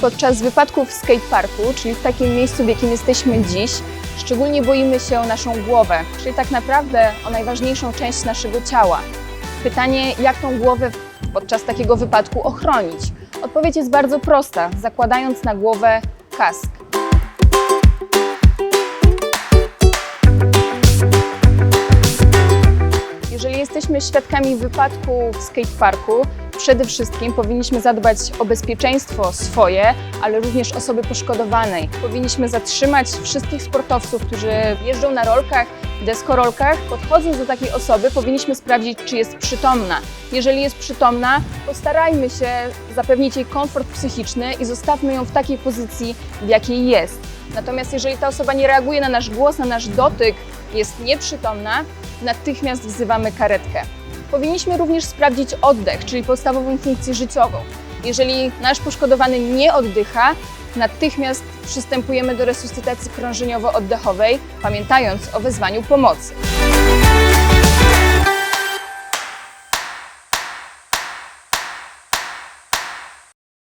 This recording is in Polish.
Podczas wypadku w skateparku, czyli w takim miejscu, w jakim jesteśmy dziś, szczególnie boimy się o naszą głowę, czyli tak naprawdę o najważniejszą część naszego ciała. Pytanie, jak tą głowę podczas takiego wypadku ochronić? Odpowiedź jest bardzo prosta, zakładając na głowę kask. Jeżeli jesteśmy świadkami wypadku w skateparku, przede wszystkim powinniśmy zadbać o bezpieczeństwo swoje, ale również osoby poszkodowanej. Powinniśmy zatrzymać wszystkich sportowców, którzy jeżdżą na rolkach, deskorolkach. Podchodząc do takiej osoby, powinniśmy sprawdzić, czy jest przytomna. Jeżeli jest przytomna, postarajmy się zapewnić jej komfort psychiczny i zostawmy ją w takiej pozycji, w jakiej jest. Natomiast jeżeli ta osoba nie reaguje na nasz głos, na nasz dotyk, jest nieprzytomna, natychmiast wzywamy karetkę. Powinniśmy również sprawdzić oddech, czyli podstawową funkcję życiową. Jeżeli nasz poszkodowany nie oddycha, natychmiast przystępujemy do resuscytacji krążeniowo-oddechowej, pamiętając o wezwaniu pomocy.